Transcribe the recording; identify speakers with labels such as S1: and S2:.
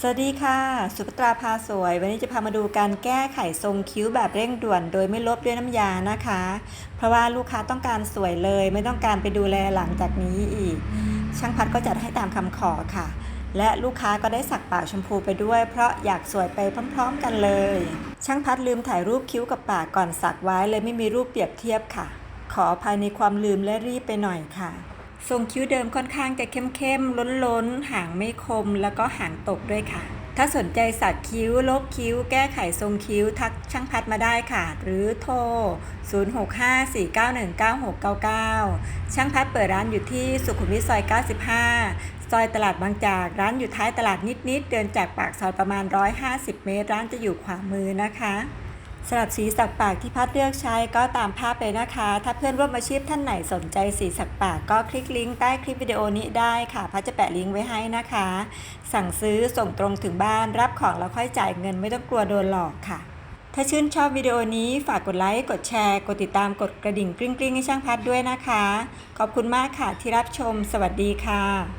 S1: สวัสดีค่ะ สุภตราพาสวย วันนี้จะพามาดูการแก้ไขทรงคิ้วแบบเร่งด่วน โดยไม่ลบด้วยน้ำยานะคะ เพราะว่าลูกค้าต้องการสวยเลย ไม่ต้องการไปดูแลหลังจากนี้อีก ช่างพัดก็จัดให้ตามคำขอค่ะ และลูกค้าก็ได้สักปากชมพูไปด้วย เพราะอยากสวยไปพร้อม ๆ กันเลย ช่างพัดลืมถ่ายรูปคิ้วกับปากก่อนสักไว้เลยไม่มีรูปเปรียบเทียบค่ะ ขออภัยในความลืมและรีบไปหน่อยค่ะ ทรงคิ้วเดิมค่อนข้างจะเข้มๆ ล้นๆ หางไม่คมแล้วก็หางตกด้วยค่ะ ถ้าสนใจสักคิ้ว ลบคิ้ว แก้ไขทรงคิ้ว ทักช่างพัดมาได้ค่ะ หรือโทร 0654919699 ช่างพัดเปิดร้านอยู่ที่สุขุมวิทซอย 95ซอยตลาดบางจาก ร้านอยู่ท้ายตลาดนิด ๆ เดินจากปากซอยประมาณ 150 เมตร ร้านจะอยู่ขวามือนะคะ สำหรับสีสักปากที่พัดเลือกใช้ก็ตามภาพเลยนะคะ ถ้าเพื่อนร่วมอาชีพท่านไหนสนใจสีสักปากก็คลิกลิงก์ใต้คลิปวิดีโอนี้ได้ค่ะ พัดจะแปะลิงก์ไว้ให้นะคะ สั่งซื้อส่งตรงถึงบ้านรับของแล้วค่อยจ่ายเงินไม่ต้องกลัวโดนหลอกค่ะ ถ้าชื่นชอบวิดีโอนี้ฝากกดไลค์ กดแชร์ กดติดตามกดกระดิ่งกริ๊งๆให้ช่างพัดด้วยนะคะ ขอบคุณมากค่ะที่รับชม สวัสดีค่ะ